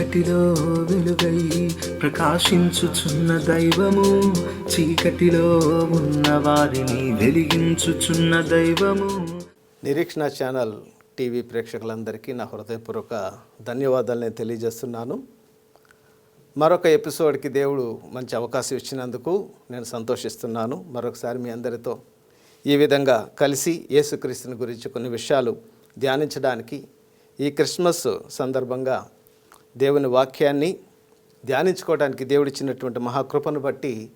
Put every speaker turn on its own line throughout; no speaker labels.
చీకటిలో వెలుగై ప్రకాశించుచున్న దైవము చీకటిలో ఉన్న వారిని వెలిగించుచున్న దైవము.
నిరీక్షణ ఛానల్ టీవీ ప్రేక్షకులందరికీ నా హృదయపూర్వక ధన్యవాదాలు నేను తెలియజేస్తున్నాను. మరొక ఎపిసోడ్కి దేవుడు మంచి అవకాశం ఇచ్చినందుకు నేను సంతోషిస్తున్నాను. మరొకసారి మీ అందరితో ఈ విధంగా కలిసి యేసుక్రీస్తుని గురించి కొన్ని విషయాలు ధ్యానించడానికి ఈ క్రిస్మస్ సందర్భంగా దేవుని వాక్యాన్ని ధ్యానించుకోవడానికి దేవుడిచ్చినటువంటి మహాకృపను బట్టి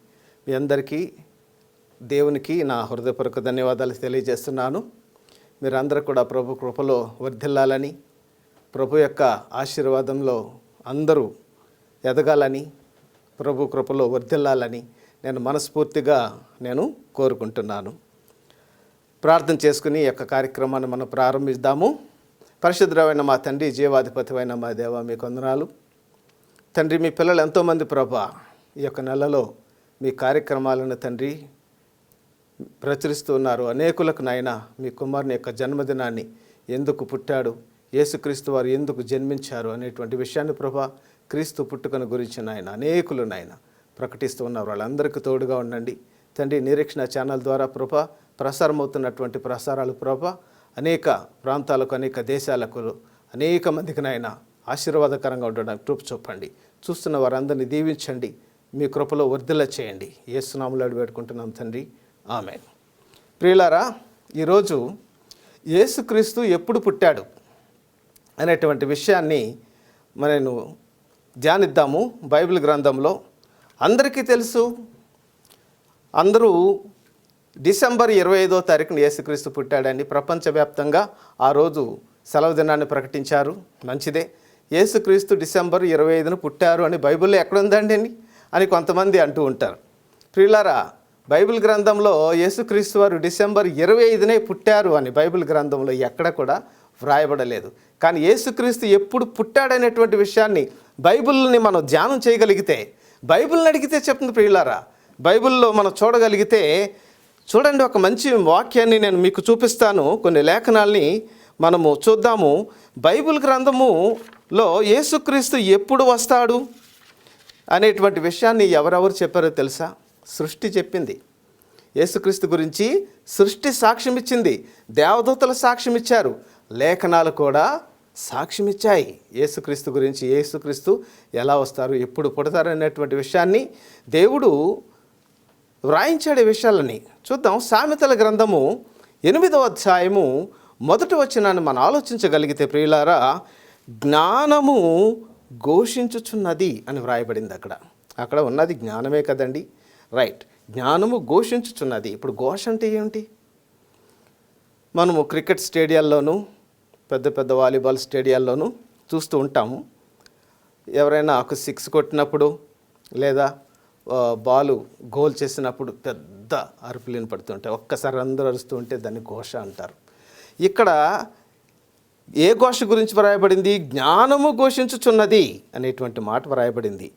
మీ అందరికీ దేవునికి నా హృదయపూర్వక ధన్యవాదాలు తెలియజేస్తున్నాను. మీరందరూ కూడా ప్రభు కృపలో వర్ధిల్లాలని ప్రభు యొక్క ఆశీర్వాదంలో అందరూ ఎదగాలని ప్రభు కృపలో వర్ధిల్లాలని నేను మనస్ఫూర్తిగా నేను కోరుకుంటున్నాను. ప్రార్థన చేసుకుని యొక్క కార్యక్రమాన్ని మనం ప్రారంభిద్దాము. పరిశుద్ధమైన మా తండ్రి జీవాధిపతివైన మా దేవ మీ కొందనాలు. తండ్రి మీ పిల్లలు ఎంతోమంది ప్రభా ఈ యొక్క నెలలో మీ కార్యక్రమాలను తండ్రి ప్రచురిస్తున్నారు. అనేకులకు నాయన మీ కుమారుని యొక్క జన్మదినాన్ని ఎందుకు పుట్టాడు యేసుక్రీస్తు వారు ఎందుకు జన్మించారు అనేటువంటి విషయాన్ని ప్రభా క్రీస్తు పుట్టుకను గురించి నాయన అనేకులు నాయన ప్రకటిస్తూ ఉన్నారు. వాళ్ళందరికీ తోడుగా ఉండండి. తండ్రి నిరీక్షణ ఛానల్ ద్వారా ప్రభా ప్రసారమవుతున్నటువంటి ప్రసారాలు ప్రభా అనేక ప్రాంతాలకు అనేక దేశాలకు అనేక మందికి నాయన ఆశీర్వాదకరంగా ఉండడానికి కృప చూపండి. చూస్తున్న వారందరినీ దీవించండి. మీ కృపలో వర్ధల చేయండి. ఏసునాములు పెట్టుకుంటున్నాం తండ్రి. ఆమె ప్రియులారా ఈరోజు యేసుక్రీస్తు ఎప్పుడు పుట్టాడు అనేటువంటి విషయాన్ని మనను ధ్యానిద్దాము బైబిల్ గ్రంథంలో. అందరికీ తెలుసు. అందరూ డిసెంబర్ ఇరవై ఐదో తారీఖున యేసుక్రీస్తు పుట్టాడని ప్రపంచవ్యాప్తంగా ఆ రోజు సెలవు దినాన్ని ప్రకటించారు. మంచిదే. యేసుక్రీస్తు డిసెంబర్ ఇరవై ఐదున పుట్టారు అని బైబిల్లో ఎక్కడుందండి అని? అని కొంతమంది అంటూ ఉంటారు. ప్రియులారా బైబిల్ గ్రంథంలో యేసుక్రీస్తు వారు డిసెంబర్ ఇరవై ఐదునే పుట్టారు అని బైబిల్ గ్రంథంలో ఎక్కడ కూడా వ్రాయబడలేదు. కానీ యేసుక్రీస్తు ఎప్పుడు పుట్టాడనేటువంటి విషయాన్ని బైబిల్ని మనం ధ్యానం చేయగలిగితే బైబిల్ని అడిగితే చెప్తుంది ప్రియులారా బైబిల్లో మనం చూడగలిగితే చూడండి ఒక మంచి వాక్యాన్ని నేను మీకు చూపిస్తాను. కొన్ని లేఖనాల్ని మనము చూద్దాము. బైబిల్ గ్రంథములో యేసుక్రీస్తు ఎప్పుడు వస్తాడు అనేటువంటి విషయాన్ని ఎవరెవరు చెప్పారో తెలుసా? సృష్టి చెప్పింది. యేసుక్రీస్తు గురించి సృష్టి సాక్ష్యం ఇచ్చింది దేవదూతలు సాక్ష్యం ఇచ్చారు లేఖనాలు కూడా సాక్ష్యం ఇచ్చాయి యేసుక్రీస్తు గురించి యేసుక్రీస్తు ఎలా వస్తారు ఎప్పుడు పుడతారు అనేటువంటి విషయాన్ని దేవుడు వ్రాయించాడు విషయాలని చూద్దాం. సామెతల గ్రంథము ఎనిమిదవ అధ్యాయము మొదటి వచ్చినాన్ని మనం ఆలోచించగలిగితే ప్రియులారా జ్ఞానము ఘోషించుచున్నది అని వ్రాయబడింది అక్కడ. అక్కడ ఉన్నది జ్ఞానమే కదండి. రైట్. జ్ఞానము ఘోషించుచున్నది. ఇప్పుడు ఘోష అంటే ఏంటి మనము క్రికెట్ స్టేడియాల్లోనూ పెద్ద పెద్ద వాలీబాల్ స్టేడియాల్లోనూ చూస్తూ ఉంటాము. ఎవరైనా ఒక సిక్స్ కొట్టినప్పుడు లేదా బాలు గోల్ చేసినప్పుడు పెద్ద అరుపులు పడుతుంటాయి. ఒక్కసారి అందరూ అరుస్తూ ఉంటే దాన్ని ఘోష అంటారు. ఇక్కడ ఏ ఘోష గురించి వ్రాయబడింది? జ్ఞానము ఘోషించుచున్నది అనేటువంటి మాట వ్రాయబడింది.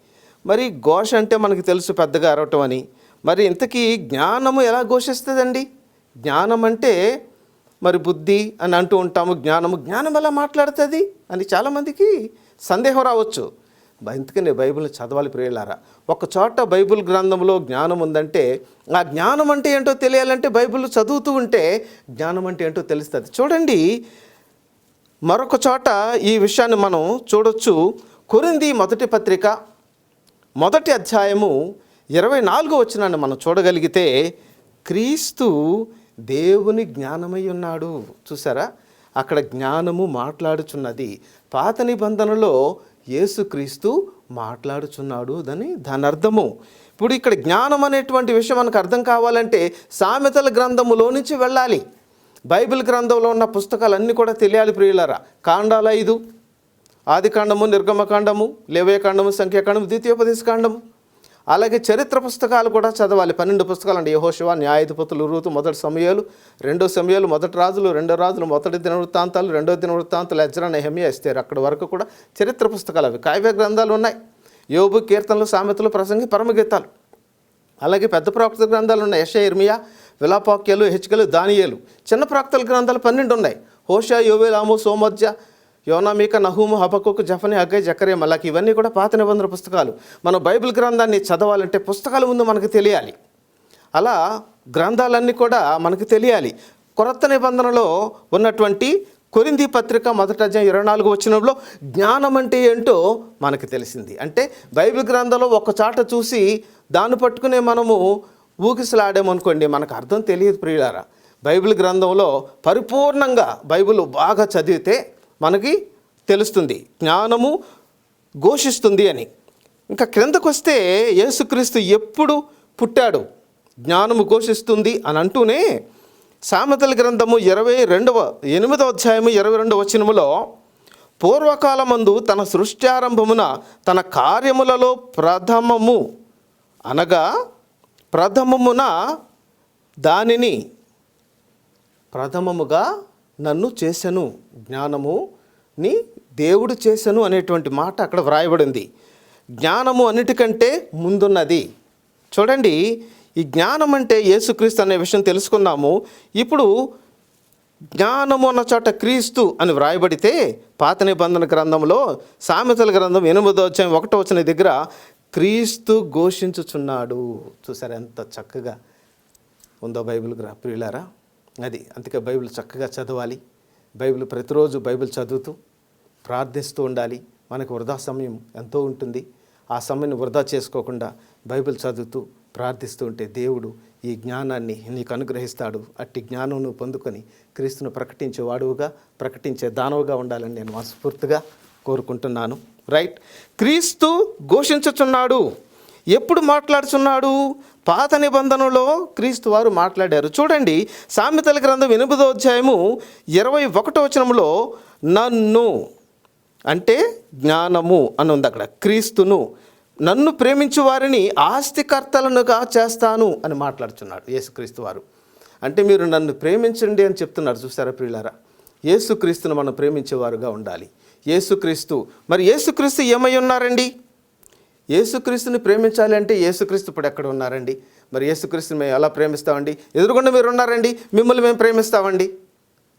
మరి ఘోష అంటే మనకు తెలుసు పెద్దగా అరవటం అని. మరి ఇంతకీ జ్ఞానము ఎలా ఘోషిస్తుందండి? జ్ఞానం అంటే మరి బుద్ధి అని అంటూ ఉంటాము. జ్ఞానము జ్ఞానం ఎలా మాట్లాడుతుంది అని చాలామందికి సందేహం రావచ్చు. అందుకనే బైబిల్ చదవాలి ప్రియులారా. ఒక చోట బైబిల్ గ్రంథంలో జ్ఞానం ఉందంటే ఆ జ్ఞానం అంటే ఏంటో తెలియాలంటే బైబిల్ చదువుతూ ఉంటే జ్ఞానం అంటే ఏంటో తెలుస్తుంది. చూడండి మరొక చోట ఈ విషయాన్ని మనం చూడొచ్చు. కొరింది మొదటి పత్రిక మొదటి అధ్యాయము ఇరవై నాలుగో వచ్చినాన్ని మనం చూడగలిగితే క్రీస్తు దేవుని జ్ఞానమై ఉన్నాడు. చూసారా? అక్కడ జ్ఞానము మాట్లాడుచున్నది. పాత నిబంధనలో యేసుక్రీస్తు మాట్లాడుచున్నాడు అని దాని అర్థము ఇప్పుడు ఇక్కడ జ్ఞానం అనేటువంటి విషయం మనకు అర్థం కావాలంటే సామెతల గ్రంథములో నుంచి వెళ్ళాలి. బైబిల్ గ్రంథంలో ఉన్న పుస్తకాలన్నీ కూడా తెలియాలి ప్రియులరా. కాండాలు ఐదు ఆది కాండము నిర్గమకాండము లేవయకాండము సంఖ్యాకాండము ద్వితీయోపదేశ కాండము. అలాగే చరిత్ర పుస్తకాలు కూడా చదవాలి. పన్నెండు పుస్తకాలు అండి యహోశివ న్యాయాధిపతులు రూతు మొదటి సమయాలు రెండో సమయాలు మొదటి రాజులు రెండో రాజులు మొదటి దినవృత్తాంతాలు రెండో దినవృత్తాంతాలు ఎజ్రా నెహమియా ఇస్తారు అక్కడ వరకు కూడా చరిత్ర పుస్తకాలు అవి. కావ్య గ్రంథాలు ఉన్నాయి. యోబు కీర్తనలు సామెతలు ప్రసంగి పరమగీతాలు. అలాగే పెద్ద ప్రాక్త గ్రంథాలు ఉన్నాయి. యశ ఇర్మియా విలాపాక్యాలు హెచ్కలు దానియేలు. చిన్న ప్రాక్తల గ్రంథాలు పన్నెండు ఉన్నాయి. హోషా యోవేల్ ఆమో సోమధ్య యోనా మీక నహూము హబకుకు జఫని అగ్గై జకరే మళ్ళాకి ఇవన్నీ కూడా పాత నిబంధన పుస్తకాలు. మనం బైబిల్ గ్రంథాన్ని చదవాలంటే పుస్తకాల ముందు మనకు తెలియాలి. అలా గ్రంథాలన్నీ కూడా మనకు తెలియాలి. కొరత నిబంధనలో ఉన్నటువంటి కొరింది పత్రిక మొదట అధ్యాయం ఇరవై నాలుగు వచ్చినంలో జ్ఞానం అంటే ఏంటో మనకు తెలిసింది. అంటే బైబిల్ గ్రంథంలో ఒక చాట చూసి దాన్ని పట్టుకునే మనము ఊగిసలాడామనుకోండి మనకు అర్థం తెలియదు ప్రియులారా. బైబిల్ గ్రంథంలో పరిపూర్ణంగా బైబిల్ బాగా చదివితే మనకి తెలుస్తుంది. జ్ఞానము ఘోషిస్తుంది అని. ఇంకా క్రిందకు వస్తే యేసుక్రీస్తు ఎప్పుడు పుట్టాడు? జ్ఞానము ఘోషిస్తుంది అని అంటూనే సామెతల గ్రంథము ఇరవై రెండవ ఎనిమిదవ అధ్యాయము ఇరవై రెండవ వచనములో పూర్వకాలమందు తన సృష్ట్యారంభమున తన కార్యములలో ప్రథమము అనగా ప్రథమమున దానిని ప్రథమముగా నన్ను చేసెను జ్ఞానముని దేవుడు చేసెను అనేటువంటి మాట అక్కడ వ్రాయబడింది. జ్ఞానము అన్నిటికంటే ముందున్నది. చూడండి ఈ జ్ఞానం అంటే యేసుక్రీస్తు అనే విషయం తెలుసుకున్నాము. ఇప్పుడు జ్ఞానము అన్న చోట క్రీస్తు అని వ్రాయబడితే పాత నిబంధన గ్రంథంలో సామెతల గ్రంథం ఎనిమిదో వచ్చాయి ఒకటో వచ్చిన దగ్గర క్రీస్తు ఘోషించుచున్నాడు. చూసారు ఎంత చక్కగా ఉందో బైబిల్ గ్రా ప్రియులారా. అది అందుకే బైబిల్ చక్కగా చదవాలి. బైబిల్ ప్రతిరోజు బైబిల్ చదువుతూ ప్రార్థిస్తూ ఉండాలి. మనకు వృధా సమయం ఎంతో ఉంటుంది. ఆ సమయం వృధా చేసుకోకుండా బైబిల్ చదువుతూ ప్రార్థిస్తూ ఉంటే దేవుడు ఈ జ్ఞానాన్ని నీకు అనుగ్రహిస్తాడు. అట్టి జ్ఞానం పొందుకొని క్రీస్తును ప్రకటించే వాడువుగా ప్రకటించే దానవుగా ఉండాలని నేను మనస్ఫూర్తిగా కోరుకుంటున్నాను. రైట్? క్రీస్తు ఘోషించుచున్నాడు. ఎప్పుడు మాట్లాడుచున్నాడు? పాత నిబంధనలో క్రీస్తు వారు మాట్లాడారు. చూడండి సామెతల గ్రంథం ఎనిమిదో అధ్యాయము ఇరవై ఒకటో వచనంలో నన్ను అంటే జ్ఞానము అని ఉంది అక్కడ. క్రీస్తును నన్ను ప్రేమించు వారిని ఆస్తికర్తలనుగా చేస్తాను అని మాట్లాడుచున్నాడు యేసుక్రీస్తు వారు. అంటే మీరు నన్ను ప్రేమించండి అని చెప్తున్నారు చూసారా ప్రియులారా? యేసుక్రీస్తును మనం ప్రేమించేవారుగా ఉండాలి. యేసుక్రీస్తు మరి యేసుక్రీస్తు ఏమై ఉన్నారండి? యేసుక్రీస్తుని ప్రేమించాలి అంటే యేసుక్రీస్తు ఇప్పుడు ఎక్కడ ఉన్నారండి? మరి యేసుక్రీస్తుని మేము ఎలా ప్రేమిస్తామండి? ఎదురుగుండా మీరు ఉన్నారండి? మిమ్మల్ని మేము ప్రేమిస్తామండి.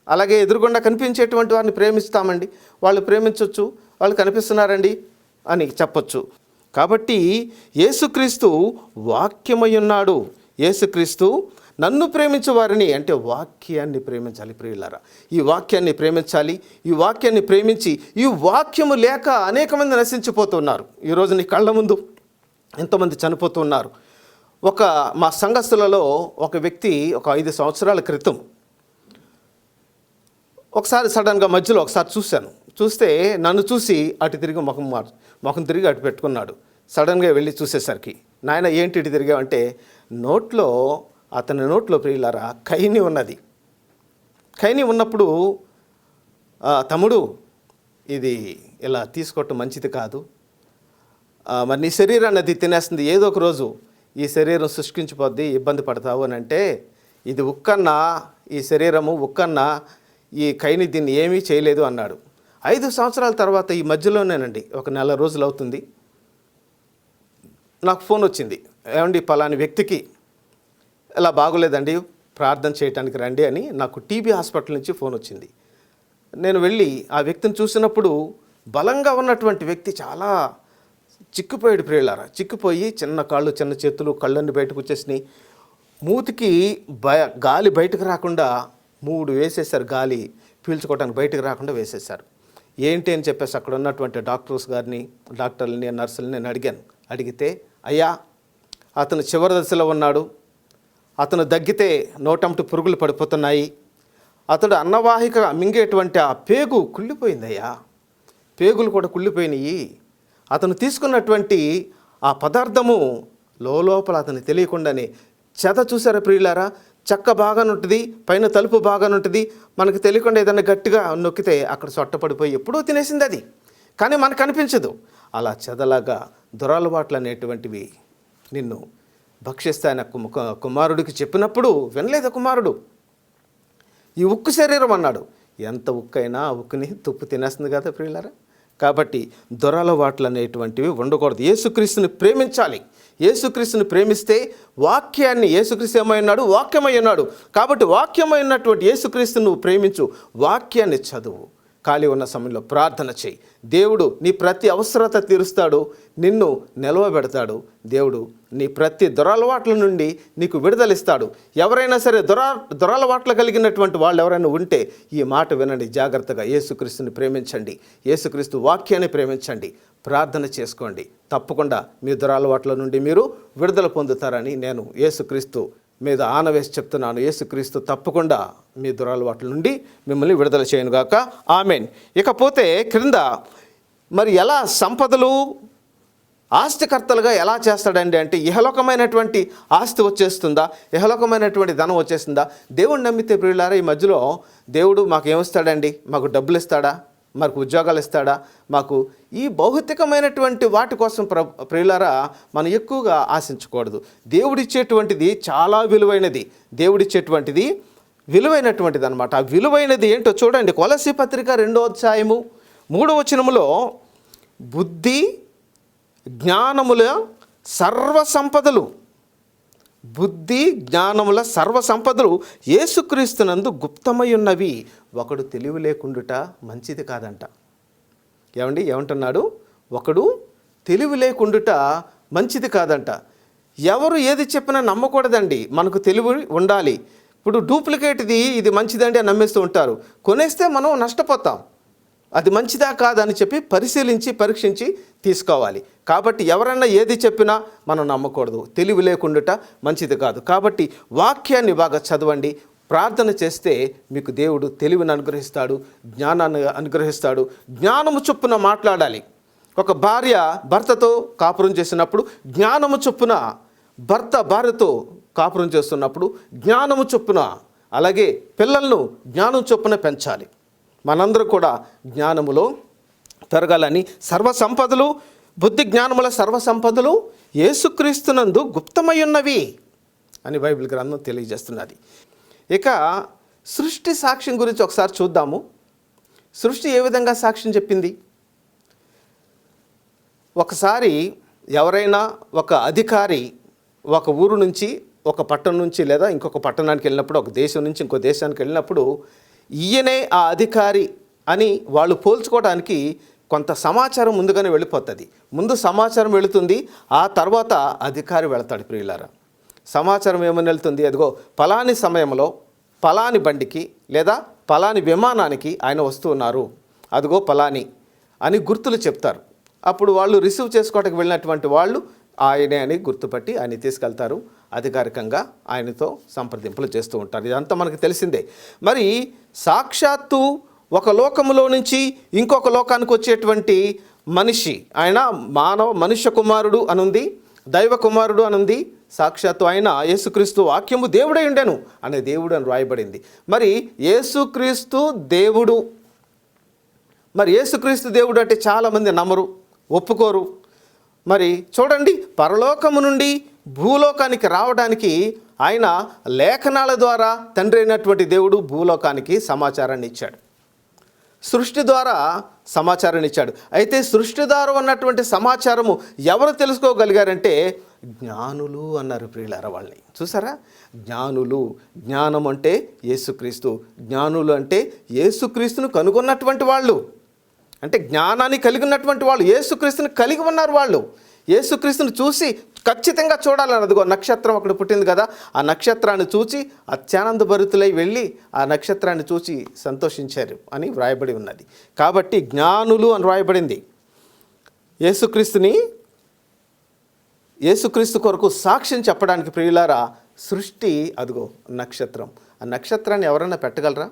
అలాగే ఎదురుగుండా కనిపించేటువంటి వారిని ప్రేమిస్తామండి. వాళ్ళు ప్రేమించవచ్చు వాళ్ళు కనిపిస్తున్నారండి అని చెప్పొచ్చు. కాబట్టి యేసుక్రీస్తు వాక్యమై ఉన్నాడు. యేసుక్రీస్తు నన్ను ప్రేమించే వారిని అంటే వాక్యాన్ని ప్రేమించాలి ప్రియులారా. ఈ వాక్యాన్ని ప్రేమించాలి ఈ వాక్యాన్ని ప్రేమించి ఈ వాక్యము లేక అనేక మంది నశించిపోతున్నారు. ఈరోజు నీ కళ్ళ ముందు ఎంతోమంది చనిపోతున్నారు. ఒక మా సంఘస్థులలో ఒక వ్యక్తి ఒక ఐదు సంవత్సరాల క్రితం ఒకసారి సడన్గా మధ్యలో ఒకసారి చూశాను. చూస్తే నన్ను చూసి అటు తిరిగి ముఖం మార్ ముఖం తిరిగి అటు పెట్టుకున్నాడు. సడన్గా వెళ్ళి చూసేసరికి నాయన ఏంటి ఇటు తిరిగావంటే నోట్లో అతని నోట్లో ప్రియులారా కైని ఉన్నది. కైని ఉన్నప్పుడు తమ్ముడు ఇది ఇలా తీసుకోవటం మంచిది కాదు. మరి నీ శరీరాన్ని అది తినేస్తుంది. ఏదో ఒక రోజు ఈ శరీరం శుష్కించిపోద్ది ఇబ్బంది పడతావు అని అంటే ఇది ఉక్కన్నా ఈ శరీరము ఉక్కన్నా ఈ కైని దీన్ని ఏమీ చేయలేదు అన్నాడు. ఐదు సంవత్సరాల తర్వాత ఈ మధ్యలోనేనండి ఒక నెల రోజులు అవుతుంది. నాకు ఫోన్ వచ్చింది. ఏమండి పలాని వ్యక్తికి ఇలా బాగోలేదండి. ప్రార్థన చేయటానికి రండి అని నాకు టీబీ హాస్పిటల్ నుంచి ఫోన్ వచ్చింది. నేను వెళ్ళి ఆ వ్యక్తిని చూసినప్పుడు బలంగా ఉన్నటువంటి వ్యక్తి చాలా చిక్కుపోయాడు ప్రియులారా. చిక్కుపోయి చిన్న కాళ్ళు చిన్న చేతులు కళ్ళన్ని బయటకు వచ్చేసినాయి. మూతికి బయ గాలి బయటకు రాకుండా మూడు వేసేసారు గాలి. పీల్చుకోవడానికి బయటకు రాకుండా వేసేసారు ఏంటి అని చెప్పేసి అక్కడ ఉన్నటువంటి డాక్టర్స్ గారిని డాక్టర్లని నర్సులని నేను అడిగాను. అడిగితే అయ్యా అతను చివరి దశలో ఉన్నాడు. అతను దగ్గితే నోటంటు పురుగులు పడిపోతున్నాయి. అతడు అన్నవాహిక మింగేటువంటి ఆ పేగు కుళ్ళిపోయిందయ్యా. పేగులు కూడా కుళ్ళిపోయినాయి. అతను తీసుకున్నటువంటి ఆ పదార్థము లోపల అతను తెలియకుండానే చెత చూసారా ప్రియులారా? చెక్క బాగానుంటుంది పైన తలుపు బాగానుంటుంది. మనకు తెలియకుండా ఏదైనా గట్టిగా నొక్కితే అక్కడ సొట్టపడిపోయి ఎప్పుడూ తినేసింది అది. కానీ మనకు అనిపించదు. అలా చెదలాగా దురలవాట్లు అనేటువంటివి నిన్ను భక్షిస్తాయన కుమారుడికి చెప్పినప్పుడు వినలేదు కుమారుడు. ఈ ఉక్కు శరీరం అన్నాడు. ఎంత ఉక్కైనా ఆ ఉక్కుని తుప్పు తినేస్తుంది కదా ప్రియులారా? కాబట్టి దొరలవాట్లు అనేటువంటివి ఉండకూడదు. యేసుక్రీస్తుని ప్రేమించాలి. యేసుక్రీస్తుని ప్రేమిస్తే వాక్యాన్ని యేసుక్రీస్తు ఏమైనాడు వాక్యమై ఉన్నాడు. కాబట్టి వాక్యమైనటువంటి యేసుక్రీస్తుని నువ్వు ప్రేమించు. వాక్యాన్ని చదువు. ఖాళీ ఉన్న సమయంలో ప్రార్థన చేయి. దేవుడు నీ ప్రతి అవసరత తీరుస్తాడు నిన్ను నిలవబెడతాడు దేవుడు నీ ప్రతి దురలవాట్ల నుండి నీకు విడుదలిస్తాడు. ఎవరైనా సరే దొర దురలవాట్లు కలిగినటువంటి వాళ్ళు ఎవరైనా ఉంటే ఈ మాట వినండి జాగ్రత్తగా. యేసుక్రీస్తుని ప్రేమించండి. యేసుక్రీస్తు వాక్యాన్ని ప్రేమించండి. ప్రార్థన చేసుకోండి. తప్పకుండా మీ దురలవాట్ల నుండి మీరు విడుదల పొందుతారని నేను యేసుక్రీస్తు మీద ఆనవేసి చెప్తున్నాను యేసుక్రీస్తు తప్పకుండా మీ దురలవాట్ల నుండి మిమ్మల్ని విడుదల చేయనుగాక ఆమెన్. ఇకపోతే క్రింద మరి ఎలా సంపదలు ఆస్తికర్తలుగా ఎలా చేస్తాడండి అంటే ఇహలోకమైనటువంటి ఆస్తి వచ్చేస్తుందా? ఇహలోకమైనటువంటి ధనం వచ్చేస్తుందా? దేవుడు నమ్మితే ప్రియులారా ఈ మధ్యలో దేవుడు మాకు ఏమిస్తాడండి మాకు డబ్బులు ఇస్తాడా మాకు ఉద్యోగాలు ఇస్తాడా? మాకు ఈ భౌతికమైనటువంటి వాటి కోసం ప్ర ప్రియులారా మనం ఎక్కువగా ఆశించకూడదు. దేవుడిచ్చేటువంటిది చాలా విలువైనది. దేవుడిచ్చేటువంటిది విలువైనటువంటిది అనమాట ఆ విలువైనది ఏంటో చూడండి. కొలసి పత్రిక రెండో అధ్యాయము మూడో వచనములో బుద్ధి జ్ఞానముల సర్వ సంపదలు బుద్ధి జ్ఞానముల సర్వ సంపదలు యేసుక్రీస్తునందు గుప్తమై ఉన్నవి. ఒకడు తెలివి లేకుండుట మంచిది కాదంట. ఏమండి? ఏమంటున్నాడు? ఒకడు తెలివి లేకుండుట మంచిది కాదంట. ఎవరు ఏది చెప్పినా నమ్మకూడదండి. మనకు తెలివి ఉండాలి. ఇప్పుడు డూప్లికేట్ది ఇది మంచిదండి అని నమ్మేస్తూ ఉంటారు. కొనేస్తే మనం నష్టపోతాం. అది మంచిదా కాదని చెప్పి పరిశీలించి పరీక్షించి తీసుకోవాలి. కాబట్టి ఎవరన్నా ఏది చెప్పినా మనం నమ్మకూడదు. తెలివి లేకుండాట మంచిది కాదు. కాబట్టి వాక్యాన్ని బాగా చదవండి. ప్రార్థన చేస్తే మీకు దేవుడు తెలివిని అనుగ్రహిస్తాడు జ్ఞానాన్ని అనుగ్రహిస్తాడు. జ్ఞానము చొప్పున మాట్లాడాలి. ఒక భార్య భర్తతో కాపురం చేసినప్పుడు జ్ఞానము చొప్పున భర్త భార్యతో కాపురం చేస్తున్నప్పుడు జ్ఞానము చొప్పున అలాగే పిల్లలను జ్ఞానం చొప్పున పెంచాలి. మనందరూ కూడా జ్ఞానములో పెరగాలని సర్వ సంపదలు బుద్ధి జ్ఞానముల సర్వ సంపదలు యేసుక్రీస్తునందు గుప్తమై ఉన్నవి అని బైబిల్ గ్రంథం తెలియజేస్తున్నది. ఇక సృష్టి సాక్ష్యం గురించి ఒకసారి చూద్దాము. సృష్టి ఏ విధంగా సాక్ష్యం చెప్పింది? ఒకసారి ఎవరైనా ఒక అధికారి ఒక ఊరు నుంచి ఒక పట్టణం నుంచి లేదా ఇంకొక పట్టణానికి వెళ్ళినప్పుడు ఒక దేశం నుంచి ఇంకో దేశానికి వెళ్ళినప్పుడు ఈయనే ఆ అధికారి అని వాళ్ళు పోల్చుకోవడానికి కొంత సమాచారం ముందుగానే వెళ్ళిపోతుంది. ముందు సమాచారం వెళుతుంది ఆ తర్వాత అధికారి వెళతాడు ప్రియులారా. సమాచారం ఏమని వెళ్తుంది? అదిగో పలాని సమయంలో పలాని బండికి లేదా పలాని విమానానికి ఆయన వస్తున్నారు అదిగో పలాని అని గుర్తులు చెప్తారు. అప్పుడు వాళ్ళు రిసీవ్ చేసుకోవడానికి వెళ్ళినటువంటి వాళ్ళు ఆయనే అని గుర్తుపట్టి ఆయన తీసుకెళ్తారు. అధికారికంగా ఆయనతో సంప్రదింపులు చేస్తూ ఉంటారు. ఇదంతా మనకు తెలిసిందే. మరి సాక్షాత్తు ఒక లోకములో నుంచి ఇంకొక లోకానికి వచ్చేటువంటి మనిషి ఆయన మానవ మనుష్య కుమారుడు అనుంది. దైవ కుమారుడు అనుంది సాక్షాత్తు ఆయన యేసుక్రీస్తు వాక్యము దేవుడై ఉండెను అనే దేవుడు అని రాయబడింది మరి యేసుక్రీస్తు దేవుడు మరి యేసుక్రీస్తు దేవుడు అంటే చాలామంది నమ్మరు ఒప్పుకోరు. మరి చూడండి పరలోకము నుండి భూలోకానికి రావడానికి ఆయన లేఖనాల ద్వారా తండ్రి అయినటువంటి దేవుడు భూలోకానికి సమాచారాన్ని ఇచ్చాడు. సృష్టి ద్వారా సమాచారాన్ని ఇచ్చాడు. అయితే సృష్టిదారు అన్నటువంటి ఉన్నటువంటి సమాచారము ఎవరు తెలుసుకోగలిగారంటే జ్ఞానులు అన్నారు ప్రియులార వాళ్ళని. చూసారా? జ్ఞానులు జ్ఞానం అంటే యేసుక్రీస్తు. జ్ఞానులు అంటే యేసుక్రీస్తును కనుగొన్నటువంటి వాళ్ళు. అంటే జ్ఞానాన్ని కలిగి ఉన్నటువంటి వాళ్ళు యేసుక్రీస్తుని కలిగి ఉన్నారు వాళ్ళు. యేసుక్రీస్తుని చూసి ఖచ్చితంగా చూడాలని అదిగో నక్షత్రం అక్కడ పుట్టింది కదా ఆ నక్షత్రాన్ని చూసి అత్యానంద భరితులై వెళ్ళి ఆ నక్షత్రాన్ని చూసి సంతోషించారు అని వ్రాయబడి ఉన్నది. కాబట్టి జ్ఞానులు అని వ్రాయబడింది. యేసుక్రీస్తుని యేసుక్రీస్తు కొరకు సాక్ష్యం చెప్పడానికి ప్రియులారా సృష్టి అదిగో నక్షత్రం. ఆ నక్షత్రాన్ని ఎవరైనా పెట్టగలరా?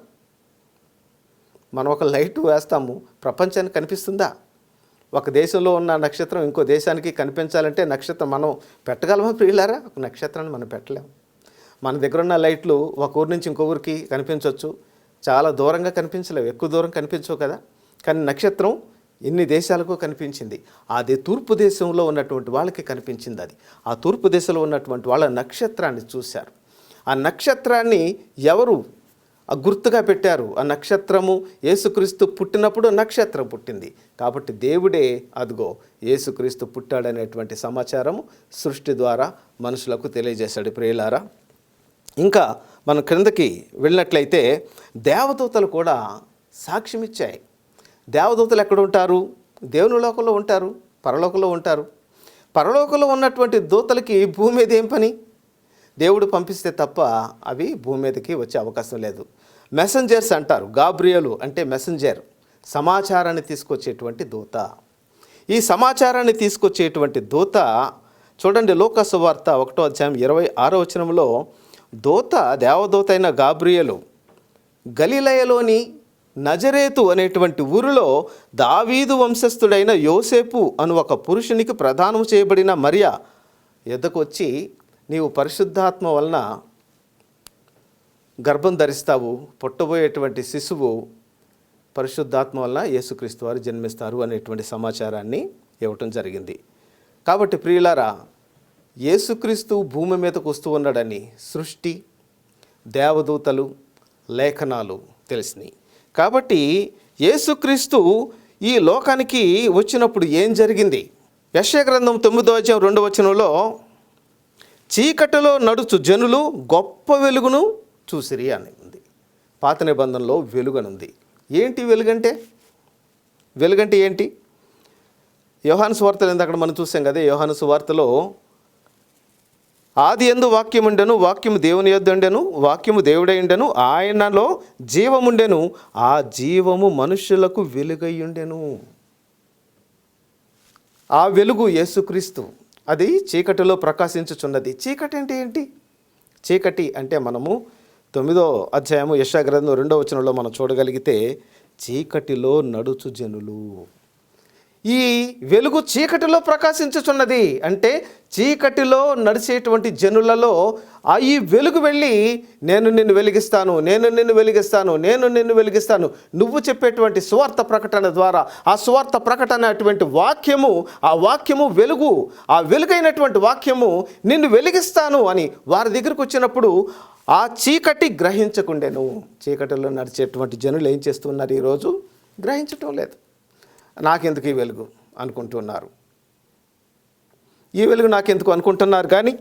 మనం ఒక లైట్ వేస్తాము ప్రపంచానికి కనిపిస్తుందా? ఒక దేశంలో ఉన్న నక్షత్రం ఇంకో దేశానికి కనిపించాలంటే నక్షత్రం మనం పెట్టగలమా ప్రియులారా? ఒక నక్షత్రాన్ని మనం పెట్టలేము. మన దగ్గర ఉన్న లైట్లు ఒక ఊరి నుంచి ఇంకో ఊరికి కనిపించవచ్చు. చాలా దూరంగా కనిపించలేవు. ఎక్కువ దూరం కనిపించవు కదా. కానీ నక్షత్రం ఎన్ని దేశాలకు కనిపించింది. అది తూర్పు దేశంలో ఉన్నటువంటి వాళ్ళకి కనిపించింది అది. ఆ తూర్పు దేశంలో ఉన్నటువంటి వాళ్ళ నక్షత్రాన్ని చూశారు. ఆ నక్షత్రాన్ని ఎవరు గుర్తుగా పెట్టారు. ఆ నక్షత్రము యేసుక్రీస్తు పుట్టినప్పుడు నక్షత్రం పుట్టింది. కాబట్టి దేవుడే అదిగో యేసుక్రీస్తు పుట్టాడనేటువంటి సమాచారము సృష్టి ద్వారా మనుషులకు తెలియజేశాడు. ప్రియులారా ఇంకా మనం క్రిందకి వెళ్ళినట్లయితే దేవదూతలు కూడా సాక్ష్యం ఇచ్చాయి. దేవదూతలు ఎక్కడ ఉంటారు? దేవుని లోకంలో ఉంటారు పరలోకంలో ఉంటారు. పరలోకంలో ఉన్నటువంటి దూతలకి భూమి మీద ఏం పని? దేవుడు పంపిస్తే తప్ప అవి భూమి మీదకి వచ్చే అవకాశం లేదు. మెసెంజర్స్ అంటారు. గాబ్రియలు అంటే మెసెంజర్ సమాచారాన్ని తీసుకొచ్చేటువంటి దూత. ఈ సమాచారాన్ని తీసుకొచ్చేటువంటి దూత చూడండి లోకసు వార్త ఒకటో అధ్యాయం ఇరవై ఆరో వచనంలో దూత దేవదూత అయిన గాబ్రియలు గలిలయలోని నజరేతు అనేటువంటి ఊరిలో దావీదు వంశస్థుడైన యోసేపు అను ఒక పురుషునికి ప్రదానం చేయబడిన మరియా ఎద్దకొచ్చి నీవు పరిశుద్ధాత్మ వలన గర్భం ధరిస్తావు పుట్టబోయేటువంటి శిశువు పరిశుద్ధాత్మ వల్ల యేసుక్రీస్తు వారు జన్మిస్తారు అనేటువంటి సమాచారాన్ని ఇవ్వటం జరిగింది. కాబట్టి ప్రియులారా యేసుక్రీస్తు భూమి మీదకు వస్తూ ఉన్నాడని సృష్టి దేవదూతలు లేఖనాలు తెలిసినాయి. కాబట్టి యేసుక్రీస్తు ఈ లోకానికి వచ్చినప్పుడు ఏం జరిగింది? యశగ్రంథం గ్రంథం తొమ్మిదో అధ్యాయం రెండవ వచనంలో చీకటిలో నడుచు జనులు గొప్ప వెలుగును చూసిరి అని ఉంది. పాత నిబంధనలో వెలుగనుంది. ఏంటి వెలుగంటే? వెలుగంటే ఏంటి? యోహాను సువార్తలు అక్కడ మనం చూసాం కదా? యోహాను సువార్తలో ఆది ఎందు వాక్యం ఉండెను వాక్యము దేవుని యొద్ద ఉండెను వాక్యము దేవుడై ఉండెను ఆయనలో జీవముండెను ఆ జీవము మనుషులకు వెలుగై ఉండెను ఆ వెలుగు యేసుక్రీస్తు. అది చీకటిలో ప్రకాశించుచున్నది. చీకటి అంటే ఏంటి? చీకటి అంటే మనము తొమ్మిదో అధ్యాయము యశాగ్రంథం రెండో వచనంలో మనం చూడగలిగితే చీకటిలో నడుచు జనులు. ఈ వెలుగు చీకటిలో ప్రకాశించుచున్నది అంటే చీకటిలో నడిచేటువంటి జనులలో ఆ ఈ వెలుగు వెళ్ళి నేను నిన్ను వెలిగిస్తాను నేను నిన్ను వెలిగిస్తాను నేను నిన్ను వెలిగిస్తాను. నువ్వు చెప్పేటువంటి స్వార్థ ప్రకటన ద్వారా ఆ స్వార్థ ప్రకటన అటువంటి వాక్యము ఆ వాక్యము వెలుగు ఆ వెలుగైనటువంటి వాక్యము నిన్ను వెలిగిస్తాను అని వారి దగ్గరకు వచ్చినప్పుడు ఆ చీకటి గ్రహించకుండే నువ్వు. చీకటిలో నడిచేటువంటి జనులు ఏం చేస్తున్నారు ఈరోజు? గ్రహించటం లేదు. నాకెందుకు ఈ వెలుగు? అనుకుంటున్నారు. ఈ వెలుగు నాకెందుకు అనుకుంటున్నారు కానీ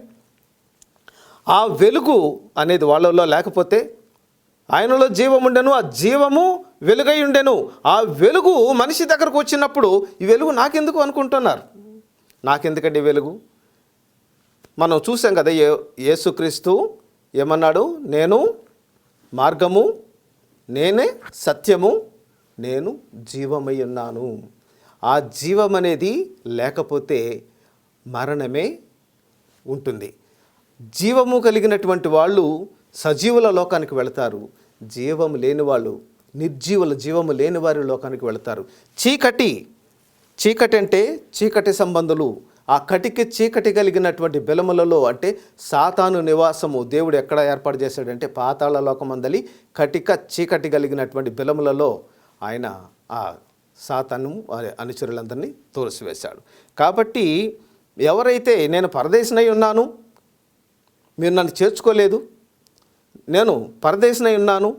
ఆ వెలుగు అనేది వాళ్ళలో లేకపోతే ఆయనలో జీవం ఉండెను ఆ జీవము వెలుగై ఉండెను. ఆ వెలుగు మనిషి దగ్గరకు వచ్చినప్పుడు ఈ వెలుగు నాకెందుకు అనుకుంటున్నారు? నాకెందుకండి వెలుగు? మనం చూసాం కదా ఏ యేసుక్రీస్తు ఏమన్నాడు? నేను మార్గము నేనే సత్యము నేను జీవమై ఉన్నాను. ఆ జీవం అనేది లేకపోతే మరణమే ఉంటుంది. జీవము కలిగినటువంటి వాళ్ళు సజీవుల లోకానికి వెళతారు. జీవము లేని వాళ్ళు నిర్జీవుల జీవము లేని వారి లోకానికి వెళతారు. చీకటి చీకటి అంటే చీకటి సంబంధులు. ఆ కటిక చీకటి కలిగినటువంటి బెలములలో అంటే సాతాను నివాసము దేవుడు ఎక్కడ ఏర్పాటు చేశాడంటే పాతాళ లోకమందలి కటిక చీకటి కలిగినటువంటి బెలములలో ఆయన ఆ సాతాను అనుచరులందరినీ తోసివేశాడు కాబట్టి ఎవరైతే నేను పరదేశనై ఉన్నాను మీరు నన్ను చేర్చుకోలేదు నేను పరదేశనై ఉన్నాను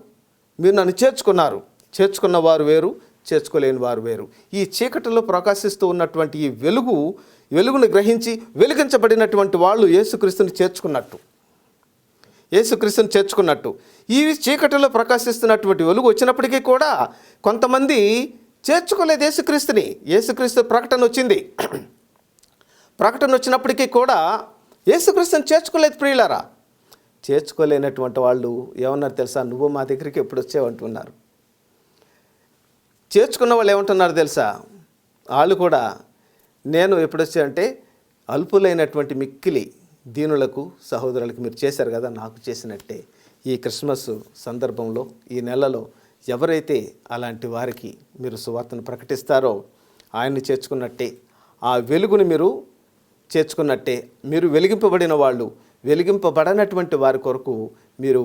మీరు నన్ను చేర్చుకున్నారు చేర్చుకున్న వారు వేరు చేర్చుకోలేని వారు వేరు. ఈ చీకటిలో ప్రకాశిస్తూ ఉన్నటువంటి ఈ వెలుగు వెలుగును గ్రహించి వెలిగించబడినటువంటి వాళ్ళు యేసుక్రీస్తుని చేర్చుకున్నట్టు. యేసుక్రీస్తుని చేర్చుకున్నట్టు. ఈ చీకటిలో ప్రకాశిస్తున్నటువంటి వెలుగు వచ్చినప్పటికీ కూడా కొంతమంది చేర్చుకోలేదు యేసుక్రీస్తుని. యేసుక్రీస్తు ప్రకటన వచ్చింది. ప్రకటన వచ్చినప్పటికీ కూడా యేసుక్రీస్తుని చేర్చుకోలేదు ప్రియులారా. చేర్చుకోలేనటువంటి వాళ్ళు ఏమన్నారు తెలుసా? నువ్వు మా దగ్గరికి ఎప్పుడు వచ్చేవంటున్నారు చేర్చుకున్న వాళ్ళు ఏమంటున్నారు తెలుసా? వాళ్ళు కూడా నేను ఎప్పుడొచ్చా అంటే అల్పులైనటువంటి మిక్కిలి దీనులకు సహోదరులకు మీరు చేశారు కదా నాకు చేసినట్టే. ఈ క్రిస్మస్ సందర్భంలో ఈ నెలలో ఎవరైతే అలాంటి వారికి మీరు సువార్తను ప్రకటిస్తారో ఆయన్ని చేర్చుకున్నట్టే. ఆ వెలుగుని మీరు చేర్చుకున్నట్టే. మీరు వెలిగింపబడిన వాళ్ళు వెలిగింపబడనటువంటి వారి కొరకు మీరు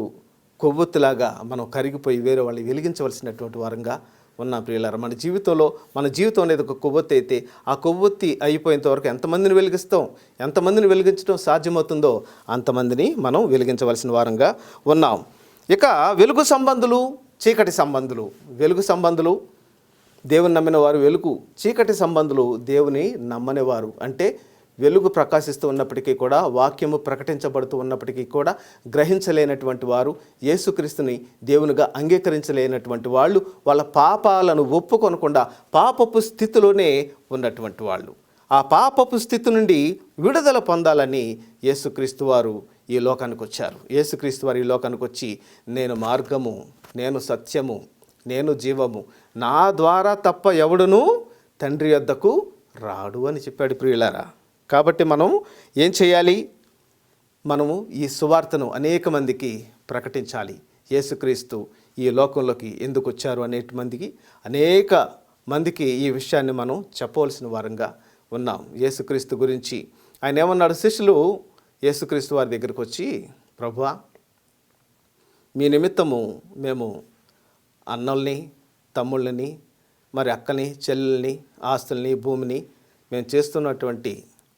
కొవ్వొత్తులాగా మనం కరిగిపోయి వేరే వాళ్ళు వెలిగించవలసినటువంటి వారంగా ఉన్న ప్రియులారా మన జీవితంలో మన జీవితం అనేది ఒక కొవ్వొత్తి అయితే ఆ కొవ్వొత్తి అయిపోయేంత వరకు ఎంతమందిని వెలిగిస్తాం ఎంతమందిని వెలిగించడం సాధ్యమవుతుందో అంతమందిని మనం వెలిగించవలసిన వారంగా ఉన్నాం. ఇక వెలుగు సంబంధులు చీకటి సంబంధులు వెలుగు సంబంధులు దేవుని నమ్మిన వారు వెలుగు చీకటి సంబంధులు దేవుని నమ్మనివారు. అంటే వెలుగు ప్రకాశిస్తూ ఉన్నప్పటికీ కూడా వాక్యము ప్రకటించబడుతూ ఉన్నప్పటికీ కూడా గ్రహించలేనటువంటి వారు యేసుక్రీస్తుని దేవునిగా అంగీకరించలేనటువంటి వాళ్ళు వాళ్ళ పాపాలను ఒప్పుకొనకుండా పాపపు స్థితిలోనే ఉన్నటువంటి వాళ్ళు. ఆ పాపపు స్థితి నుండి విడుదల పొందాలని యేసుక్రీస్తు వారు ఈ లోకానికి వచ్చారు. యేసుక్రీస్తు వారు ఈ లోకానికి వచ్చి నేను మార్గము నేను సత్యము నేను జీవము నా ద్వారా తప్ప ఎవడును తండ్రి వద్దకు రాడు అని చెప్పాడు ప్రియులారా. కాబట్టి మనం ఏం చేయాలి? మనము ఈ సువార్తను అనేక మందికి ప్రకటించాలి. యేసుక్రీస్తు ఈ లోకంలోకి ఎందుకు వచ్చారు అనేటి మందికి అనేక మందికి ఈ విషయాన్ని మనం చెప్పవలసిన వారంగా ఉన్నాం. యేసుక్రీస్తు గురించి ఆయన ఏమన్నాడు? శిష్యులు యేసుక్రీస్తు వారి దగ్గరకు వచ్చి ప్రభువా మీ నిమిత్తము మేము అన్నల్ని తమ్ముళ్ళని మరి అక్కని చెల్లెల్ని ఆస్తుల్ని భూమిని మేము చేస్తున్నటువంటి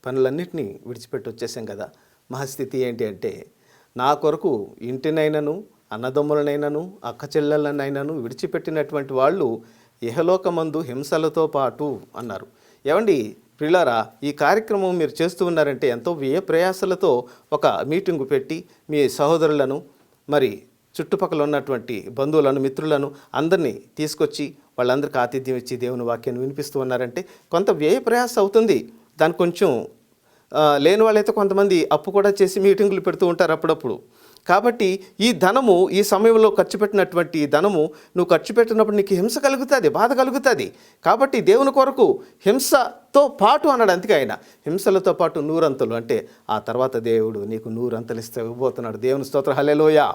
పనులన్నింటినీ విడిచిపెట్టి వచ్చేసాం కదా. మహాస్థితి ఏంటి అంటే నా కొరకు ఇంటినైనను అన్నదమ్ములనైనను అక్కచెల్లెలనైనాను విడిచిపెట్టినటువంటి వాళ్ళు ఇహలోకమందు హింసలతో పాటు అన్నారు. ఏమండి ప్రిలారా ఈ కార్యక్రమం మీరు చేస్తూ ఉన్నారంటే ఎంతో వ్యయ ప్రయాసలతో ఒక మీటింగు పెట్టి మీ సహోదరులను మరి చుట్టుపక్కల ఉన్నటువంటి బంధువులను మిత్రులను అందరినీ తీసుకొచ్చి వాళ్ళందరికీ ఆతిథ్యం ఇచ్చి దేవుని వాక్యాన్ని వినిపిస్తూ ఉన్నారంటే కొంత వ్యయ ప్రయాస అవుతుంది. దానికి కొంచెం లేని వాళ్ళైతే కొంతమంది అప్పు కూడా చేసి మీటింగులు పెడుతూ ఉంటారు అప్పుడప్పుడు. కాబట్టి ఈ ధనము ఈ సమయంలో ఖర్చు పెట్టినటువంటి ధనము నువ్వు ఖర్చు పెట్టినప్పుడు నీకు హింస కలుగుతుంది బాధ కలుగుతుంది. కాబట్టి దేవుని కొరకు హింసతో పాటు అన్నాడు అందుకే ఆయన. హింసలతో పాటు నూరంతలు. అంటే ఆ తర్వాత దేవుడు నీకు నూరంతలు ఇస్తే ఇవ్వబోతున్నాడు. దేవుని స్తోత్ర. హల్లెలూయా.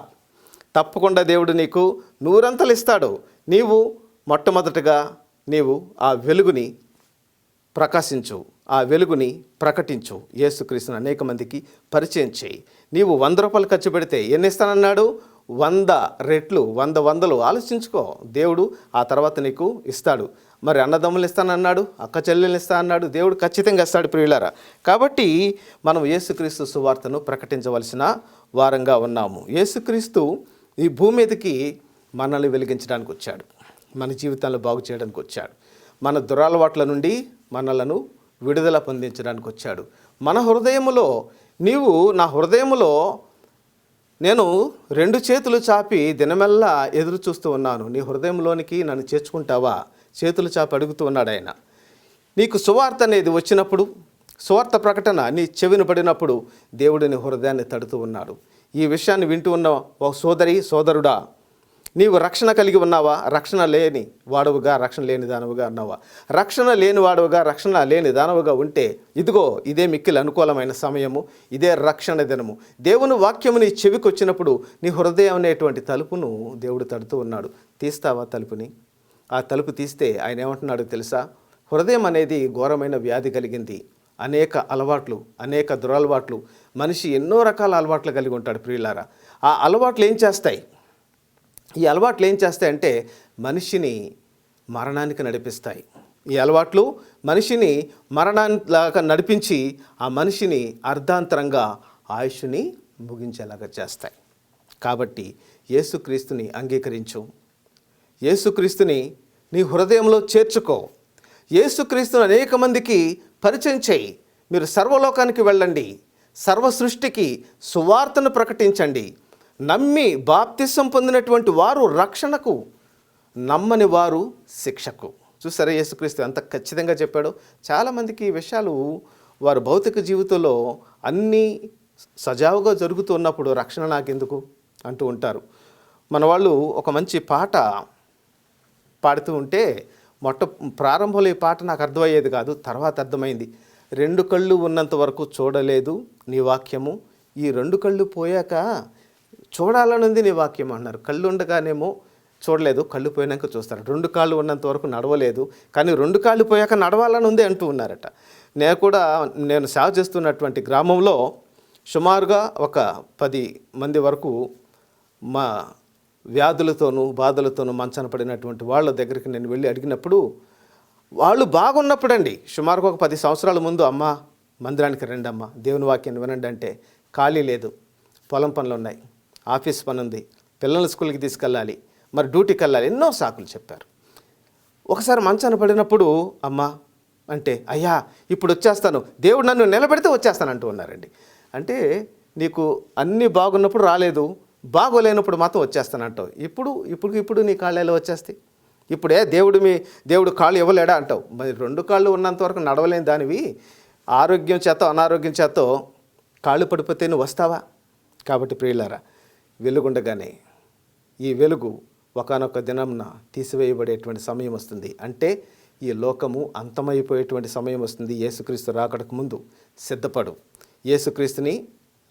తప్పకుండా దేవుడు నీకు నూరంతలు ఇస్తాడు. నీవు మొట్టమొదటగా నీవు ఆ వెలుగుని ప్రకాశించు. ఆ వెలుగుని ప్రకటించు. యేసుక్రీస్తుని అనేక మందికి పరిచయం చేయి. నీవు వంద రూపాయలు ఖర్చు పెడితే ఎన్ని ఇస్తానన్నాడు? వంద రెట్లు వంద వందలు. ఆలోచించుకో. దేవుడు ఆ తర్వాత నీకు ఇస్తాడు. మరి అన్నదమ్ములు ఇస్తానన్నాడు అక్క చెల్లెలు ఇస్తా అన్నాడు దేవుడు ఖచ్చితంగా ఇస్తాడు ప్రియులారా. కాబట్టి మనం యేసుక్రీస్తు సువార్తను ప్రకటించవలసిన వారంగా ఉన్నాము. యేసుక్రీస్తు ఈ భూమి మీదకి మనల్ని వెలిగించడానికి వచ్చాడు. మన జీవితాలను బాగు చేయడానికి వచ్చాడు. మన దురలవాట్ల నుండి మనలను విడుదల పొందించడానికి వచ్చాడు. మన హృదయములో నీవు నా హృదయములో నేను రెండు చేతులు చాపి దినమెల్లా ఎదురు చూస్తూ ఉన్నాను. నీ హృదయంలోనికి నన్ను చేర్చుకుంటావా? చేతులు చాపి అడుగుతూ ఉన్నాడు ఆయన. నీకు సువార్త అనేది వచ్చినప్పుడు సువార్త ప్రకటన నీ చెవిన పడినప్పుడు దేవుడిని హృదయాన్ని తడుతూ ఉన్నాడు. ఈ విషయాన్ని వింటూ ఉన్న ఒక సోదరి సోదరుడా నీవు రక్షణ కలిగి ఉన్నావా? రక్షణ లేని వాడవుగా రక్షణ లేని దానవుగా అన్నావా? రక్షణ లేని వాడవుగా రక్షణ లేని దానవుగా ఉంటే ఇదిగో ఇదే మిక్కిలి అనుకూలమైన సమయము ఇదే రక్షణ దినము. దేవుని వాక్యము నీ చెవికొచ్చినప్పుడు నీ హృదయం అనేటువంటి తలుపును దేవుడు తడుతూ ఉన్నాడు. తీస్తావా తలుపుని? ఆ తలుపు తీస్తే ఆయన ఏమంటున్నాడు తెలుసా? హృదయం అనేది ఘోరమైన వ్యాధి కలిగింది. అనేక అలవాట్లు అనేక దురలవాట్లు. మనిషి ఎన్నో రకాల అలవాట్లు కలిగి ఉంటాడు ప్రియులారా. ఆ అలవాట్లు ఏం చేస్తాయి? ఈ అలవాట్లు ఏం చేస్తాయంటే మనిషిని మరణానికి నడిపిస్తాయి. ఈ అలవాట్లు మనిషిని మరణానికి నడిపించి ఆ మనిషిని అర్ధాంతరంగా ఆయుష్ని ముగించేలాగా చేస్తాయి. కాబట్టి యేసుక్రీస్తుని అంగీకరించు. యేసుక్రీస్తుని నీ హృదయంలో చేర్చుకో. యేసుక్రీస్తుని అనేక మందికి పరిచయం చేయి. మీరు సర్వలోకానికి వెళ్ళండి. సర్వ సృష్టికి సువార్తను ప్రకటించండి. నమ్మి బాప్తిసం పొందినటువంటి వారు రక్షణకు నమ్మని వారు శిక్షకు. చూసారా యేసుక్రీస్తు ఎంత ఖచ్చితంగా చెప్పాడో? చాలామందికి ఈ విషయాలు వారు భౌతిక జీవితంలో అన్నీ సజావుగా జరుగుతున్నప్పుడు రక్షణ నాకెందుకు అంటూ ఉంటారు. మన వాళ్ళు ఒక మంచి పాట పాడుతూ ఉంటే మొట్ట ప్రారంభంలో ఈ పాట నాకు అర్థమయ్యేది కాదు తర్వాత అర్థమైంది. రెండు కళ్ళు ఉన్నంత వరకు చూడలేదు నీ వాక్యము. ఈ రెండు కళ్ళు పోయాక చూడాలనుంది నీ వాక్యం అన్నారు కళ్ళు ఉండగానేమో చూడలేదు కళ్ళు పోయినాక చూస్తారు. రెండు కాళ్ళు ఉన్నంత వరకు నడవలేదు కానీ రెండు కాళ్ళు పోయాక నడవాలని ఉంది అంటూ ఉన్నారట. నేను కూడా నేను సేవ చేస్తున్నటువంటి గ్రామంలో సుమారుగా ఒక పది మంది వరకు మా వ్యాధులతోనూ బాధలతోనూ మంచాన పడినటువంటి వాళ్ళ దగ్గరికి నేను వెళ్ళి అడిగినప్పుడు వాళ్ళు బాగున్నప్పుడండి. సుమారుగా ఒక పది సంవత్సరాల ముందు అమ్మ మందిరానికి రండి అమ్మ దేవుని వాక్యాన్ని వినండి అంటే ఖాళీ లేదు పొలం పనులు ఉన్నాయి. ఆఫీస్ పని ఉంది పిల్లల్ని స్కూల్కి తీసుకెళ్ళాలి. మరి డ్యూటీకి వెళ్ళాలి ఎన్నో సాకులు చెప్పారు. ఒకసారి మంచాన పడినప్పుడు అమ్మ అంటే అయ్యా ఇప్పుడు వచ్చేస్తాను. దేవుడు నన్ను నిలబెడితే వచ్చేస్తాను అంటూ ఉన్నారండి. అంటే నీకు అన్నీ బాగున్నప్పుడు రాలేదు. బాగోలేనప్పుడు మాత్రం వచ్చేస్తానంటావు. ఇప్పుడు ఇప్పుడు ఇప్పుడు నీ కాళ్ళు ఎలా వచ్చేస్తాయి? ఇప్పుడే దేవుడు మీ దేవుడు కాళ్ళు ఇవ్వలేడా అంటావు. మరి రెండు కాళ్ళు ఉన్నంత వరకు నడవలేని దానివి. ఆరోగ్యం చేత అనారోగ్యం చేత కాళ్ళు పడిపోతే నువ్వు వస్తావా? కాబట్టి ప్రియులారా వెలుగుండగానే ఈ వెలుగు ఒకనొక దినంన తీసివేయబడేటువంటి సమయం వస్తుంది. అంటే ఈ లోకము అంతమైపోయేటువంటి సమయం వస్తుంది. యేసుక్రీస్తు రాకడకు ముందు సిద్ధపడు. యేసుక్రీస్తుని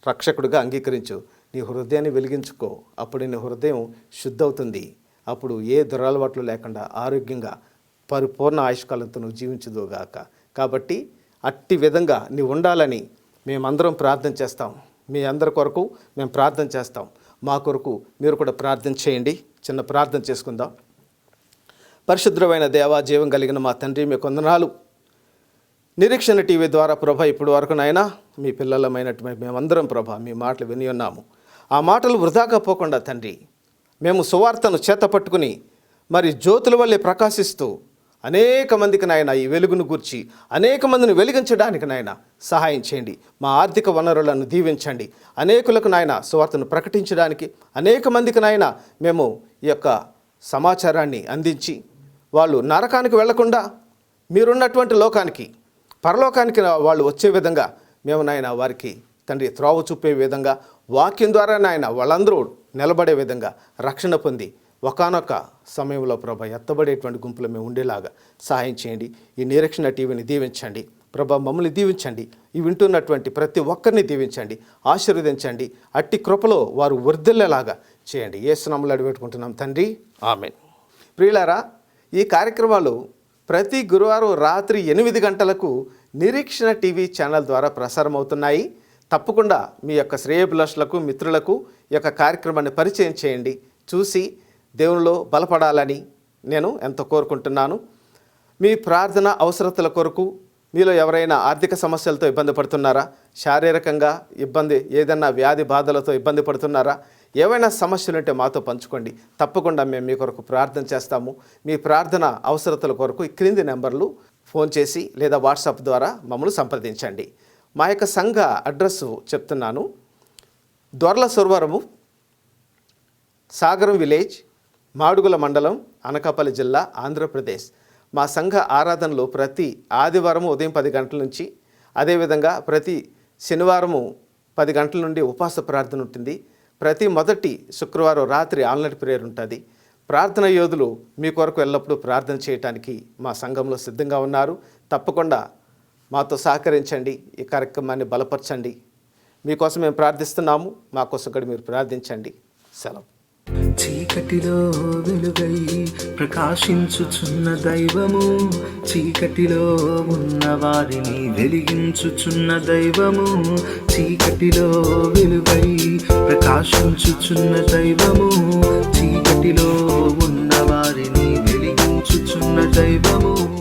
రక్షకుడిగా అంగీకరించు. నీ హృదయాన్ని వెలిగించుకో. అప్పుడు నీ హృదయం శుద్ధవుతుంది. అప్పుడు ఏ దురలవాట్లు లేకుండా ఆరోగ్యంగా పరిపూర్ణ ఆయుష్కాలంతో నువ్వు జీవించదుగాక కాబట్టి అట్టి విధంగా నీవు ఉండాలని మేమందరం ప్రార్థన చేస్తాం. మీ అందరి కొరకు మేము ప్రార్థన చేస్తాం. మా కొరకు మీరు కూడా ప్రార్థన చేయండి. చిన్న ప్రార్థన చేసుకుందాం. పరిశుద్ధమైన దేవా జీవం కలిగిన మా తండ్రి మీ కొందనాలు. నిరీక్షణ టీవీ ద్వారా ప్రభ ఇప్పుడు వరకు నాయనా మీ పిల్లలమైనటువంటి మేమందరం ప్రభ మీ మాటలు విని ఉన్నాము. ఆ మాటలు వృధాగా పోకుండా తండ్రి మేము సువార్తను చేత పట్టుకుని మరి జ్యోతుల వల్లే ప్రకాశిస్తూ అనేక మందికి నాయన ఈ వెలుగును గూర్చి అనేక మందిని వెలిగించడానికి నాయన సహాయం చేయండి. మా ఆర్థిక వనరులను దీవించండి. అనేకులకు నాయన సువార్తను ప్రకటించడానికి అనేక మందికి నాయన మేము ఈ యొక్క సమాచారాన్ని అందించి వాళ్ళు నరకానికి వెళ్ళకుండా మీరున్నటువంటి లోకానికి పరలోకానికి వాళ్ళు వచ్చే విధంగా మేము నాయన వారికి తండ్రి త్రోవ చూపే విధంగా వాక్యం ద్వారా నాయన వాళ్ళందరూ నిలబడే విధంగా రక్షణ పొంది ఒకానొక సమయంలో ప్రభ ఎత్తబడేటువంటి గుంపులు మేము ఉండేలాగా సహాయం చేయండి. ఈ నిరీక్షణ టీవీని దీవించండి. ప్రభ మమ్మల్ని దీవించండి. ఈ వింటున్నటువంటి ప్రతి ఒక్కరిని దీవించండి. ఆశీర్వదించండి. అట్టి కృపలో వారు వర్ధిల్లేలాగా చేయండి. ఏ స్నాములు అడిపెట్టుకుంటున్నాం తండ్రి ఆమెన్. ప్రియులారా ఈ కార్యక్రమాలు ప్రతి గురువారం రాత్రి ఎనిమిది గంటలకు నిరీక్షణ టీవీ ఛానల్ ద్వారా ప్రసారం అవుతున్నాయి. తప్పకుండా మీ యొక్క శ్రేయభిలాషులకు మిత్రులకు ఈ యొక్క కార్యక్రమాన్ని పరిచయం చేయండి. చూసి దేవునిలో బలపడాలని నేను ఎంతో కోరుకుంటున్నాను. మీ ప్రార్థన అవసరతల కొరకు మీలో ఎవరైనా ఆర్థిక సమస్యలతో ఇబ్బంది పడుతున్నారా? శారీరకంగా ఇబ్బంది ఏదైనా వ్యాధి బాధలతో ఇబ్బంది పడుతున్నారా? ఏవైనా సమస్యలు ఉంటే మాతో పంచుకోండి. తప్పకుండా మేము మీ కొరకు ప్రార్థన చేస్తాము. మీ ప్రార్థన అవసరతల కొరకు ఈ క్రింది నెంబర్లు ఫోన్ చేసి లేదా వాట్సాప్ ద్వారా మమ్మల్ని సంప్రదించండి. మా యొక్క సంఘ అడ్రస్ చెప్తున్నాను. దొరల సురవరము సాగరం విలేజ్ మాడుగుల మండలం అనకాపల్లి జిల్లా ఆంధ్రప్రదేశ్. మా సంఘ ఆరాధనలు ప్రతి ఆదివారం ఉదయం పది గంటల నుంచి అదేవిధంగా ప్రతి శనివారము పది గంటల నుండి ఉపవాస ప్రార్థన ఉంటుంది. ప్రతి మొదటి శుక్రవారం రాత్రి ఆన్లైన్ ప్రేయర్ ఉంటుంది. ప్రార్థన యోధులు మీ కొరకు ఎల్లప్పుడూ ప్రార్థన చేయడానికి మా సంఘంలో సిద్ధంగా ఉన్నారు. తప్పకుండా మాతో సహకరించండి. ఈ కార్యక్రమాన్ని బలపరచండి. మీకోసం మేము ప్రార్థిస్తున్నాము. మా కోసం కూడా మీరు ప్రార్థించండి. సెలవు.
చీకటిలో వెలుగై ప్రకాశించుచున్న దైవము చీకటిలో ఉన్న వారిని వెలిగించుచున్న దైవము చీకటిలో వెలుగై ప్రకాశించుచున్న దైవము చీకటిలో ఉన్న వారిని వెలిగించుచున్న దైవము.